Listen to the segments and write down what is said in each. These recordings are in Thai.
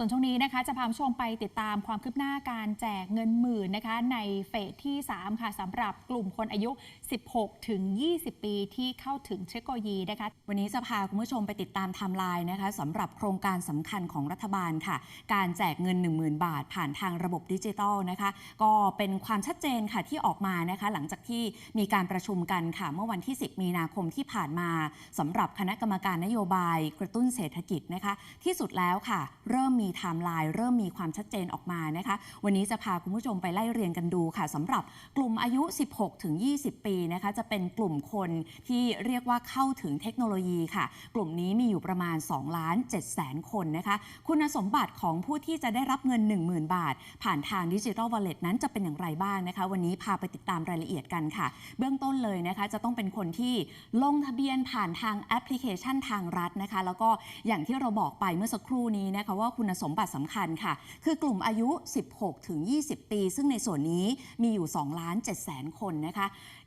ส่วนช่วงนี้นะคะจะพาผู้ชมไปติดตามความคืบหน้าการแจกเงินหมื่นนะคะ ในเฟสที่ 3 ค่ะสำหรับกลุ่มคนอายุ 16 ถึง 20 ปีที่เข้าถึงเทคโนโลยีนะคะ วันนี้จะพาคุณผู้ชมไปติดตามไทม์ไลน์นะคะสำหรับโครงการสำคัญของรัฐบาลค่ะ การแจกเงิน 10,000 บาท ผ่านทางระบบดิจิทัลนะคะ ก็เป็นความชัดเจนค่ะที่ออกมานะคะ หลังจากที่มีการประชุมกันค่ะ เมื่อวันที่ 10 มีนาคมที่ผ่านมาสำหรับคณะกรรมการนโยบายกระตุ้นเศรษฐกิจนะคะ ที่สุดแล้วค่ะ เริ่มมีไทม์ไลน์เริ่มมีความชัดเจนออกมานะคะ วันนี้จะพาคุณผู้ชมไปไล่เรียงกันดูค่ะสำหรับกลุ่มอายุ 16 ถึง 20 ปีนะคะจะเป็นกลุ่มคนที่เรียกว่าเข้าถึงเทคโนโลยีค่ะ กลุ่มนี้มีอยู่ประมาณ2ล้าน7แสนคนนะคะ คุณสมบัติของผู้ที่จะได้รับเงิน 10,000 บาท ผ่านทางดิจิทัลวอลเล็ตนั้นจะเป็นอย่างไรบ้างนะคะ วันนี้พาไปติดตามรายละเอียดกันค่ะ เบื้องต้นเลยนะคะจะต้องเป็นคนที่ลงทะเบียนผ่านทางแอปพลิเคชันทางรัฐนะคะ แล้วก็อย่างที่เราบอกไปเมื่อสักครู่นี้นะคะว่าคุณสมบัติสำคัญค่ะ คือกลุ่มอายุ 16 ถึง 20 ปี ซึ่งในส่วนนี้มีอยู่ 2 ล้าน7แสนคนนะคะ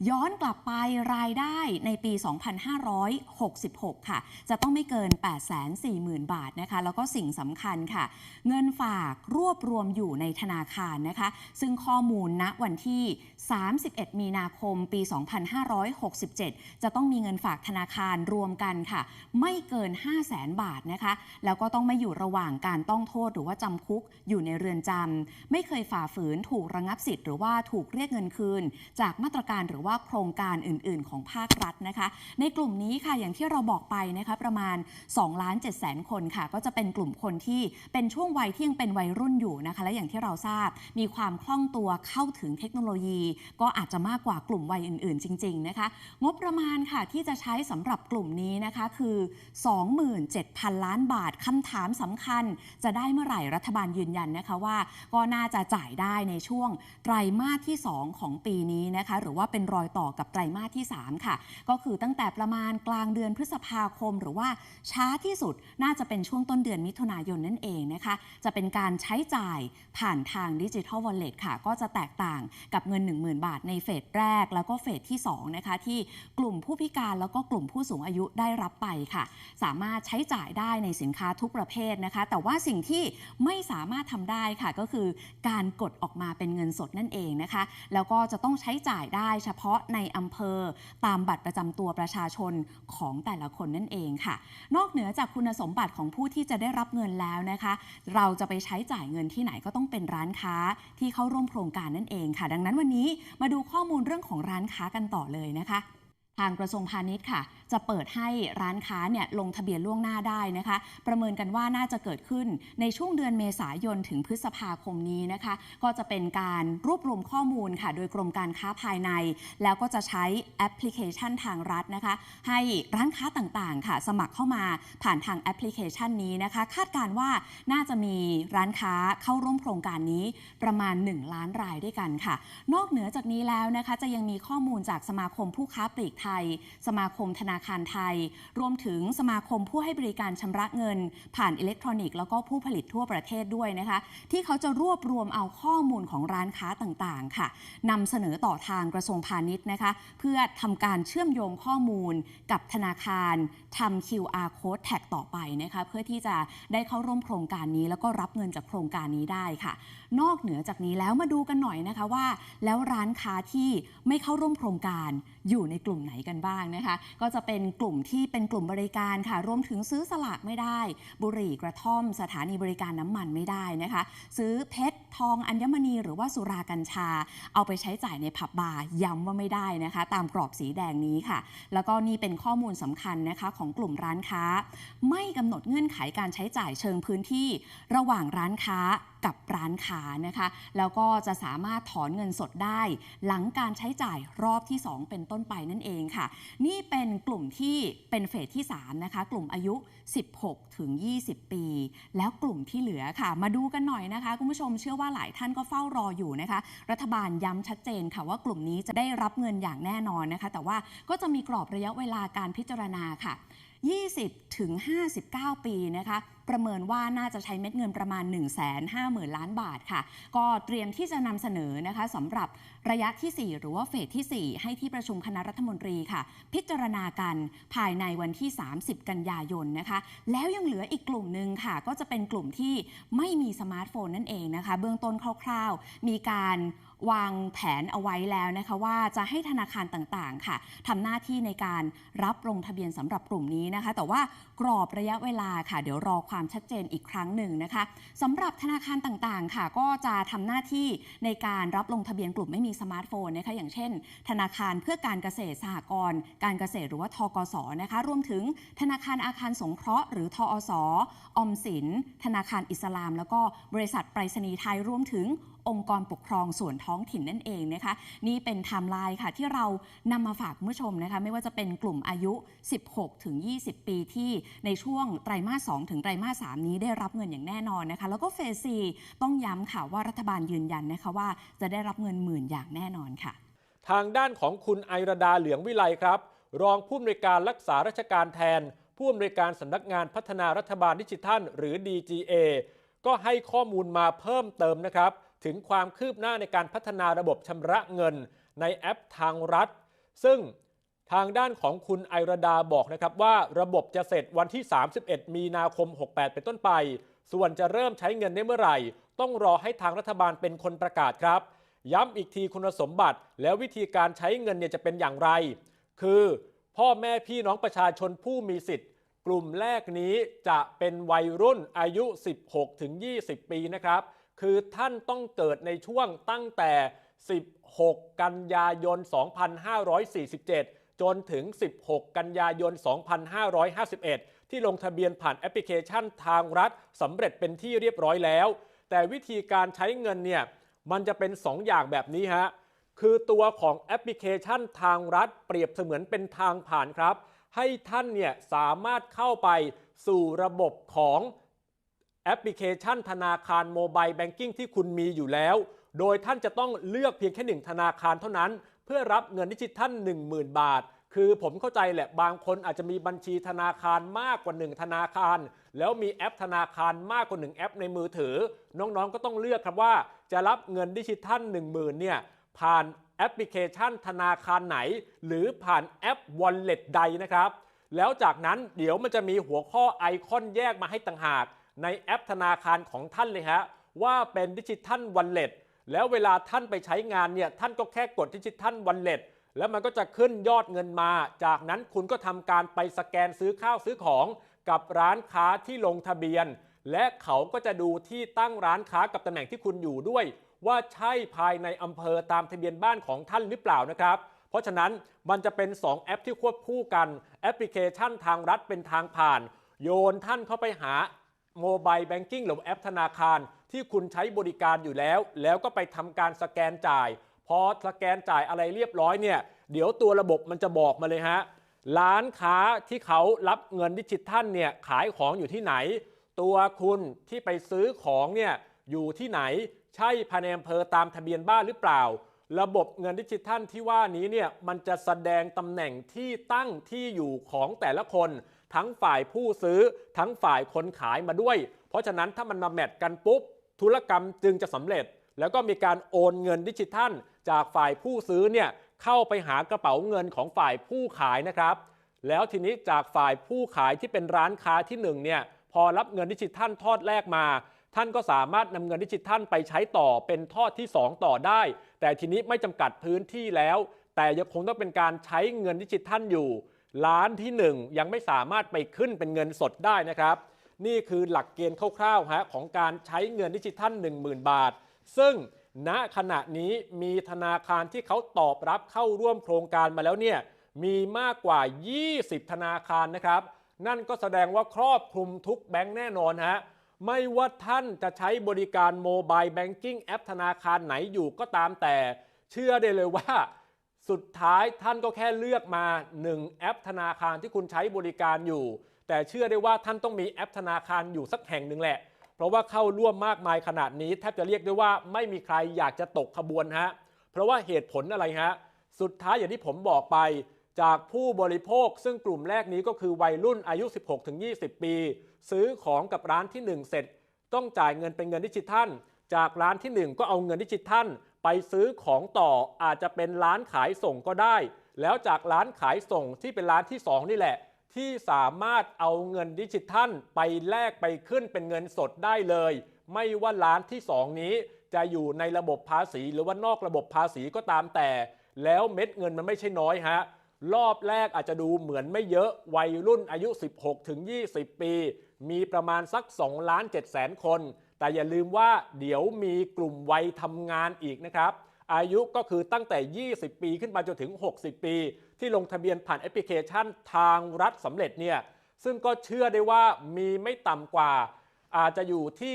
ย้อนกลับไปรายได้ในปี 2566 ค่ะ จะต้องไม่เกิน 840,000 บาทนะคะ แล้วก็สิ่งสำคัญค่ะ เงินฝากรวบรวมอยู่ในธนาคารนะคะ ซึ่งข้อมูลณวันที่ 31 มีนาคม ปี 2567 จะต้องมีเงินฝากธนาคารรวมกันค่ะ ไม่เกิน 5 0 0แสนบาทนะคะ แล้วก็ต้องไม่อยู่ระหว่างการต้องโทษหรือว่าจำคุกอยู่ในเรือนจำไม่เคยฝ่าฝืนถูกระงับสิทธิ์หรือว่าถูกเรียกเงินคืน จากมาตรการหรือว่าโครงการอื่น ๆ ของภาครัฐนะคะ ในกลุ่มนี้ค่ะอย่างที่เราบอกไปนะคะประมาณ2ล้าน7แสนคนค่ะ ก็จะเป็นกลุ่มคนที่เป็นช่วงวัยที่ยังเป็นวัยรุ่นอยู่นะคะและอย่างที่เราทราบมีความคล่องตัวเข้าถึงเทคโนโลยี ก็อาจจะมากกว่ากลุ่มวัยอื่น ๆ จริง ๆ นะคะ งบประมาณค่ะที่จะใช้สำหรับกลุ่มนี้นะคะคือ 27,000 ล้านบาทคำถามสำคัญจะได้เมื่อไหร่รัฐบาลยืนยันนะคะว่า ก็น่าจะจ่ายได้ในช่วงไตรมาสที่ 2 ของปีนี้นะคะหรือว่าเป็นรอยต่อกับไตรมาสที่ 3 ค่ะ ก็คือตั้งแต่ประมาณกลางเดือนพฤษภาคม หรือว่าช้าที่สุดน่าจะเป็นช่วงต้นเดือนมิถุนายนนั่นเองนะคะจะเป็นการใช้จ่ายผ่านทางดิจิทัลวอลเล็ตค่ะ ก็จะแตกต่างกับเงิน 10,000 บาทในเฟสแรก แล้วก็เฟสที่2นะคะที่กลุ่มผู้พิการแล้วก็กลุ่มผู้สูงอายุได้รับไปค่ะ สามารถใช้จ่ายได้ในสินค้าทุกประเภทนะคะ แต่ว่าสิิ่งที่ไม่สามารถทำได้ค่ะ ก็คือการกดออกมาเป็นเงินสดนั่นเองนะคะ แล้วก็จะต้องใช้จ่ายได้เฉพาะในอำเภอตามบัตรประจำตัวประชาชนของแต่ละคนนั่นเองค่ะ นอกเหนือจากคุณสมบัติของผู้ที่จะได้รับเงินแล้วนะคะ เราจะไปใช้จ่ายเงินที่ไหนก็ต้องเป็นร้านค้าที่เข้าร่วมโครงการนั่นเองค่ะ ดังนั้นวันนี้มาดูข้อมูลเรื่องของร้านค้ากันต่อเลยนะคะ ทางกระทรวงพาณิชย์ค่ะ จะเปิดให้ร้านค้าเนี่ยลงทะเบียนล่วงหน้าได้นะคะ ประเมินกันว่าน่าจะเกิดขึ้นในช่วงเดือนเมษายนถึงพฤษภาคมนี้นะคะ ก็จะเป็นการรวบรวมข้อมูลค่ะ โดยกรมการค้าภายใน แล้วก็จะใช้แอปพลิเคชันทางรัฐนะคะ ให้ร้านค้าต่างๆ ค่ะ สมัครเข้ามาผ่านทางแอปพลิเคชันนี้นะคะ คาดการว่าน่าจะมีร้านค้าเข้าร่วมโครงการนี้ประมาณ 1 ล้านรายด้วยกันค่ะ นอกเหนือจากนี้แล้วนะคะจะยังมีข้อมูลจากสมาคมผู้ค้าปลีกไทย สมาคมธนาคารไทย รวมถึงสมาคมผู้ให้บริการชำระเงิน ผ่านอิเล็กทรอนิกส์แล้วก็ผู้ผลิตทั่วประเทศด้วยนะคะ ที่เขาจะรวบรวมเอาข้อมูลของร้านค้าต่างๆ ค่ะนำเสนอต่อทางกระทรวงพาณิชย์นะคะ เพื่อทำการเชื่อมโยงข้อมูลกับธนาคารทำ QR code แท็กต่อไปนะคะเพื่อที่จะได้เข้าร่วมโครงการนี้ แล้วก็รับเงินจากโครงการนี้ได้ค่ะ นอกเหนือจากนี้แล้วมาดูกันหน่อยนะคะว่า แล้วร้านค้าที่ไม่เข้าร่วมโครงการอยู่ในกลุ่มไหนกันบ้างนะคะ ก็จะเป็นเป็นกลุ่มที่เป็นกลุ่มบริการค่ะ รวมถึงซื้อสลากไม่ได้ บุหรี่กระท่อม สถานีบริการน้ำมันไม่ได้นะคะ ซื้อเพชรทองอัญมณีหรือว่าสุรากัญชา เอาไปใช้จ่ายในผับบาร์ย้ำว่าไม่ได้นะคะ ตามกรอบสีแดงนี้ค่ะ แล้วก็นี่เป็นข้อมูลสำคัญนะคะของกลุ่มร้านค้า ไม่กำหนดเงื่อนไขการใช้จ่ายเชิงพื้นที่ ระหว่างร้านค้า กับร้านค้านะคะ แล้วก็จะสามารถถอนเงินสดได้ หลังการใช้จ่ายรอบที่ 2 เป็นต้นไปนั่นเองค่ะ นี่เป็นกลุ่มที่เป็นเฟสที่3นะคะกลุ่มอายุ 16 ถึง 20 ปี แล้วกลุ่มที่เหลือค่ะ มาดูกันหน่อยนะคะคุณผู้ชมเชื่อว่าหลายท่านก็เฝ้ารออยู่นะคะ รัฐบาลย้ำชัดเจนค่ะว่ากลุ่มนี้จะได้รับเงินอย่างแน่นอนนะคะ แต่ว่าก็จะมีกรอบระยะเวลาการพิจารณาค่ะ 20 ถึง 59 ปีนะคะ ประเมินว่าน่าจะใช้เม็ดเงินประมาณ 1 5 0 0 0 0 ล้านบาทค่ะ ก็เตรียมที่จะนำเสนอนะคะสำหรับระยะที่ 4 หรือว่าเฟสที่ 4 ให้ที่ประชุมคณะรัฐมนตรีค่ะ พิจารณากันภายในวันที่ 30 กันยายนนะคะ แล้วยังเหลืออีกกลุ่มหนึ่งค่ะ ก็จะเป็นกลุ่มที่ไม่มีสมาร์ทโฟนนั่นเองนะคะ เบื้องต้นคร่าวๆ มีการ วางแผนเอาไว้แล้วนะคะว่าจะให้ธนาคารต่างๆ ค่ะทำหน้าที่ในการรับลงทะเบียนสำหรับกลุ่มนี้นะคะ แต่ว่ากรอบระยะเวลาค่ะ เดี๋ยวรอความชัดเจนอีกครั้งหนึ่งนะคะสำหรับธนาคารต่างๆ ค่ะ ก็จะทำหน้าที่ในการรับลงทะเบียนกลุ่มไม่มีสมาร์ทโฟนนะคะอย่างเช่น ธนาคารเพื่อการเกษตรสหกรณ์การเกษตรหรือว่าทกสนะคะ รวมถึงธนาคารอาคารสงเคราะห์หรือทอสออมสิน ธนาคารอิสลาม แล้วก็บริษัทไปรษณีย์ไทยรวมถึง องค์กรปกครองส่วนท้องถิ่นนั่นเองนะคะ นี่เป็นไทม์ไลน์ค่ะ ที่เรานำมาฝากผู้ชมนะคะ ไม่ว่าจะเป็นกลุ่มอายุ 16 ถึง 20 ปีที่ในช่วงไตรมาส 2 ถึงไตรมาส 3 นี้ได้รับเงินอย่างแน่นอนนะคะ แล้วก็เฟสซีต้องย้ำค่ะว่ารัฐบาลยืนยันนะคะว่าจะได้รับเงินหมื่นอย่างแน่นอนค่ะ ทางด้านของคุณไอรดาเหลืองวิไลครับ รองผู้อำนวยการรักษาราชการแทน ผู้อำนวยการสำนักงานพัฒนารัฐบาลดิจิทัล หรือ DGA ก็ให้ข้อมูลมาเพิ่มเติมนะครับ ถึงความคืบหน้าในการพัฒนาระบบชำระเงินในแอปทางรัฐ ซึ่งทางด้านของคุณไอรดาบอกนะครับว่าระบบจะเสร็จวันที่ 31 มีนาคม 68 เป็นต้นไป ส่วนจะเริ่มใช้เงินได้เมื่อไหร่ ต้องรอให้ทางรัฐบาลเป็นคนประกาศครับ ย้ำอีกทีคุณสมบัติ แล้ววิธีการใช้เงินเนี่ยจะเป็นอย่างไร คือพ่อแม่พี่น้องประชาชนผู้มีสิทธิ์ กลุ่มแรกนี้จะเป็นวัยรุ่นอายุ 16ถึง20 ปีนะครับ คือท่านต้องเกิดในช่วงตั้งแต่ 16 กันยายน 2547 จนถึง 16 กันยายน 2551 ที่ลงทะเบียนผ่านแอปพลิเคชันทางรัฐสำเร็จเป็นที่เรียบร้อยแล้ว แต่วิธีการใช้เงินเนี่ยมันจะเป็น 2 อย่างแบบนี้ฮะ คือตัวของแอปพลิเคชันทางรัฐเปรียบเสมือนเป็นทางผ่านครับ ให้ท่านเนี่ยสามารถเข้าไปสู่ระบบของ แอปพลิเคชันธนาคารโมบายแบงกิ้งที่คุณมีอยู่แล้ว โดยท่านจะต้องเลือกเพียงแค่หนึ่งธนาคารเท่านั้น เพื่อรับเงินดิจิทัล 10,000 บาท คือผมเข้าใจแหละบางคนอาจจะมีบัญชีธนาคารมากกว่า 1 ธนาคาร แล้วมีแอปธนาคารมากกว่า 1 แอปในมือถือ น้องๆก็ต้องเลือกครับว่าจะรับเงินดิจิทัล 10,000เนี่ยผ่านแอปพลิเคชันธนาคารไหน หรือผ่านแอป Wallet ใดนะครับ แล้วจากนั้นเดี๋ยวมันจะมีหัวข้อไอคอนแยกมาให้ต่างหาก ในแอปธนาคารของท่านเลยฮะว่าเป็นดิจิทัลวันเล็ตแล้วเวลาท่านไปใช้งานเนี่ยท่านก็แค่กดดิจิทัลวันเล็ตแล้วมันก็จะขึ้นยอดเงินมา จากนั้นคุณก็ทำการไปสแกนซื้อข้าวซื้อของกับร้านค้าที่ลงทะเบียน และเขาก็จะดูที่ตั้งร้านค้ากับตำแหน่งที่คุณอยู่ด้วย ว่าใช่ภายในอำเภอตามทะเบียนบ้านของท่านหรือเปล่านะครับ เพราะฉะนั้นมันจะเป็น 2 แอปที่ควบคู่กัน แอปพลิเคชันทางรัฐเป็นทางผ่าน โยนท่านเข้าไปหา โมบายแบงกิ้งหรือแอปธนาคาร ที่คุณใช้บริการอยู่แล้ว แล้วก็ไปทำการสแกนจ่าย พอสแกนจ่ายอะไรเรียบร้อยเนี่ย เดี๋ยวตัวระบบมันจะบอกมาเลยฮะ ร้านค้าที่เขารับเงินดิจิทัลเนี่ยขายของอยู่ที่ไหน ตัวคุณที่ไปซื้อของเนี่ยอยู่ที่ไหน ใช่ภายในอำเภอตามทะเบียนบ้านหรือเปล่า ระบบเงินดิจิทัลที่ว่านี้เนี่ยมันจะแสดงตำแหน่งที่ตั้งที่อยู่ของแต่ละคน ทั้งฝ่ายผู้ซื้อทั้งฝ่ายคนขายมาด้วย เพราะฉะนั้นถ้ามันมาแมทกันปุ๊บ ธุรกรรมจึงจะสำเร็จ แล้วก็มีการโอนเงินดิจิทัล จากฝ่ายผู้ซื้อเนี่ยเข้าไปหากระเป๋าเงินของฝ่ายผู้ขายนะครับ แล้วทีนี้จากฝ่ายผู้ขายที่เป็นร้านค้าที่หนึ่งเนี่ยพอรับเงินดิจิทัลทอดแรกมา ท่านก็สามารถนำเงินดิจิทัลไปใช้ต่อเป็นทอดที่ 2 ต่อได้ แต่ทีนี้ไม่จำกัดพื้นที่แล้ว แต่ยังคงต้องเป็นการใช้เงินดิจิทัลอยู่ ร้านที่ 1 ยังไม่สามารถไปขึ้นเป็นเงินสดได้นะครับ นี่คือหลักเกณฑ์คร่าวๆฮะของการใช้เงินดิจิทัล 10,000 บาท ซึ่งณขณะนี้มีธนาคารที่เขาตอบรับเข้าร่วมโครงการมาแล้วเนี่ยมีมากกว่า 20 ธนาคารนะครับ นั่นก็แสดงว่าครอบคลุมทุกแบงค์แน่นอนฮะไม่ว่าท่านจะใช้บริการโมบายแบงกิ้งแอปธนาคารไหนอยู่ก็ตามแต่ เชื่อได้เลยว่า สุดท้ายท่านก็แค่เลือกมา 1 แอปธนาคารที่คุณใช้บริการอยู่ แต่เชื่อได้ว่าท่านต้องมีแอปธนาคารอยู่สักแห่งหนึ่งแหละ เพราะว่าเข้าร่วมมากมายขนาดนี้แทบจะเรียกได้ว่าไม่มีใครอยากจะตกขบวนฮะเพราะว่าเหตุผลอะไรฮะสุดท้ายอย่างที่ผมบอกไป จากผู้บริโภคซึ่งกลุ่มแรกนี้ก็คือวัยรุ่นอายุ 16-20 ปี ซื้อของกับร้านที่ 1 เสร็จ ต้องจ่ายเงินเป็นเงินดิจิทัล จากร้านทีหนึ่1 ก็เอาเงินดิจิทัล ไปซื้อของต่ออาจจะเป็นร้านขายส่งก็ได้ แล้วจากร้านขายส่งที่เป็นร้านที่ 2 นี่แหละ ที่สามารถเอาเงินดิจิทัลไปแลกไปขึ้นเป็นเงินสดได้เลย ไม่ว่าร้านที่ 2 นี้จะอยู่ในระบบภาษีหรือว่านอกระบบภาษีก็ตามแต่ แล้วเม็ดเงินมันไม่ใช่น้อยฮะรอบแรกอาจจะดูเหมือนไม่เยอะวัยรุ่นอายุ 16ถึง20 ปี มีประมาณสัก 2 ล้าน7แสนคน แต่อย่าลืมว่าเดี๋ยวมีกลุ่มวัยทำงานอีกนะครับ อายุก็คือตั้งแต่ 20 ปีขึ้นมาจนถึง 60 ปี ที่ลงทะเบียนผ่านแอปพลิเคชันทางรัฐสำเร็จเนี่ยซึ่งก็เชื่อได้ว่ามีไม่ต่ำกว่า อาจจะอยู่ที่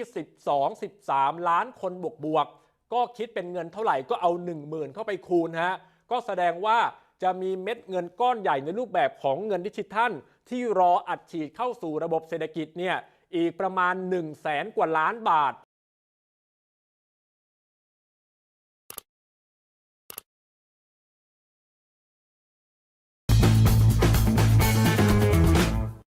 12-13 ล้านคนบวกบวกๆก็คิดเป็นเงินเท่าไหร่ก็เอา 10,000 เข้าไปคูณฮะก็แสดงว่าจะมีเม็ดเงินก้อนใหญ่ในรูปแบบของเงินดิจิทัล ที่รออัดฉีดเข้าสู่ระบบเศรษฐกิจเนี่ย อีกประมาณ 1 0 0 0 0แสนกว่าล้านบาท